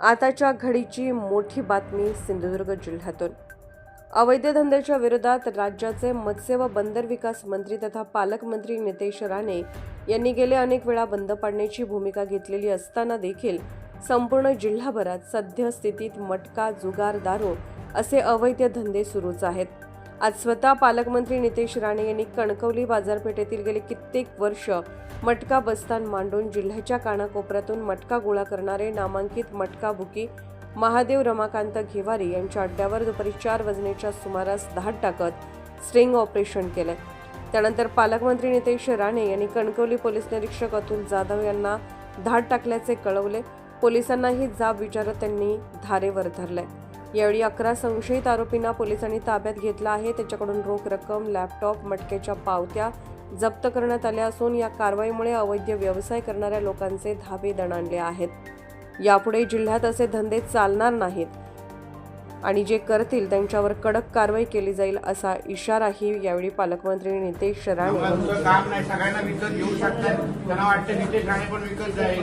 आताच्या घडीची मोठी बातमी सिंधुदुर्ग जिल्ह्यातून. अवैध धंद्याच्या विरोधात राज्याचे मत्स्य व बंदर विकास मंत्री तथा पालकमंत्री नितेश राणे यांनी गेले अनेक वेळा बंद पाडण्याची भूमिका घेतलेली असताना देखील संपूर्ण जिल्हाभरात सद्यस्थितीत मटका जुगार दारू असे अवैध धंदे सुरूच आहेत. आज स्वतः पालकमंत्री नितेश राणे यांनी कणकवली बाजारपेठेतील गेले कित्येक वर्ष मटका बस्तान मांडून जिल्ह्याच्या कानाकोपऱ्यातून मटका गोळा करणारे नामांकित मटका बुकी महादेव रमाकांत घेवारी यांच्या अड्ड्यावर दुपारी चार वाजण्याच्या सुमारास धाड टाकत स्ट्रिंग ऑपरेशन केले. त्यानंतर पालकमंत्री नितेश राणे यांनी कणकवली पोलीस निरीक्षक अतुल जाधव यांना धाड टाकल्याचे कळवले. पोलिसांनाही जाब विचारत त्यांनी धारेवर धरले. यावेळी अकरा संशयित आरोपींना पोलिसांनी ताब्यात घेतला आहे. त्याच्याकडून रोख रक्कम लॅपटॉप मटक्याच्या पावत्या जप्त करण्यात आल्या असून या कारवाईमुळे अवैध व्यवसाय करणाऱ्या लोकांचे धाबे दणाणले आहेत. यापुढे जिल्ह्यात असे धंदे चालणार नाहीत आणि जे करतील त्यांच्यावर कडक कारवाई केली जाईल असा इशाराही यावेळी पालकमंत्री नितेश राणे काम नाही. सगळ्यांना विकत घेऊ शकतात. त्यांना वाटतं नितेश राणे पण विकत जाईल.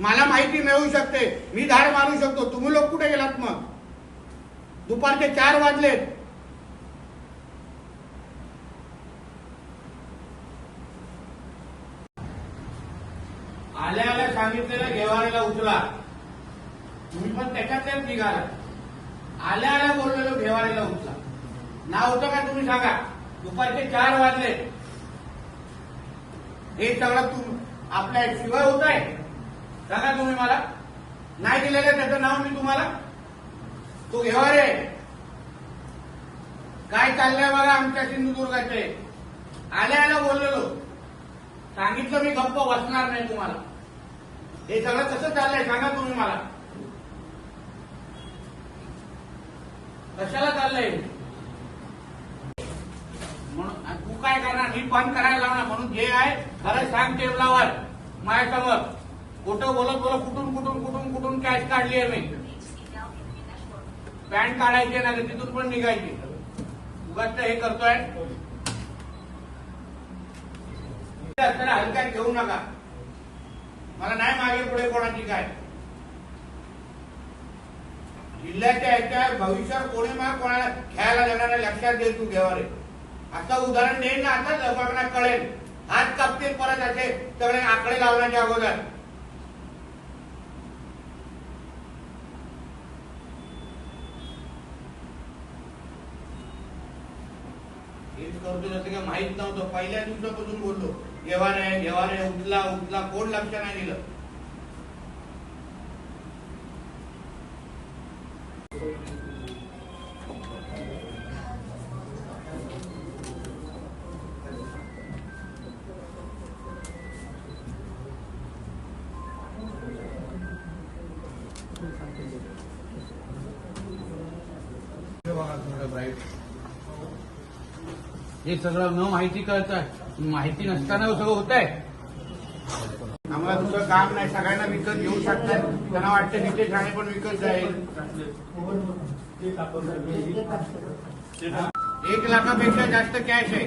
मला माहिती मिळू शकते. मी धाड मारू शकतो. तुम्ही लोक कुठे गेलात मग? दुपारचे चार वाजलेत. आल्या आल्या सांगितलेलं घेवाऱ्याला उचला. तुम्ही पण त्याच्यातलेच निघाला. आल्या आल्या बोललेलो घेवाऱ्याला उचला. नाव होतं का तुम्ही सांगा? दुपारचे चार वाजले हे सगळं तुम आपल्या शिवाय होत आहे सांगा तुम्ही मला. नाही दिलेलं त्याचं नाव मी तुम्हाला. तो घेवारे आहे. काय चाललंय बघा आमच्या सिंधुदुर्गाचे? आल्या आल्या बोललेलो. सांगितलं मी गप्प बसणार नाही तुम्हाला. हे सगळं कसं चाललंय सांगा तुम्ही मला. कशाला चाललंय? म्हणून तू काय करणार? मी बंद करायला लावणार. म्हणून जे आहे खरं सांग टेबलावर माझ्यासमोर. खोटं बोलत बोलत कुठून कुठून कुठून कुठून कॅश काढली आहे मी? पॅन्ट काढायची नाही तिथून पण निघायची. उगाच हे करतोय. असताना हलक्यात घेऊ नका. मला नाही मागे पुढे कोणाची काय. जिल्ह्याच्या ह्याच्या भविष्यात कोणी मग कोणाला खेळायला देणार नाही, लक्षात दे तू घेवा रे असं उदाहरण देईन ना आता लोकांना कळेल. हात कापतील परत असे सगळे आकडे लावण्याच्या अगोदर. करतो त्याचं काही माहीत नव्हतं. पहिल्या दिवसापासून बोललो घेवा रे घेवा रे उठला उठला कोण लक्ष नाही दिलं. हे सगळं न माहिती कळत माहिती नसताना सगळं होत आहे आम्हाला दुसरं काम नाही. सगळ्यांना विकत घेऊ शकतात त्यांना वाटतं नितेश राणे पण विकत जाईल. एक लाखापेक्षा जास्त कॅश आहे.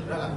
चला.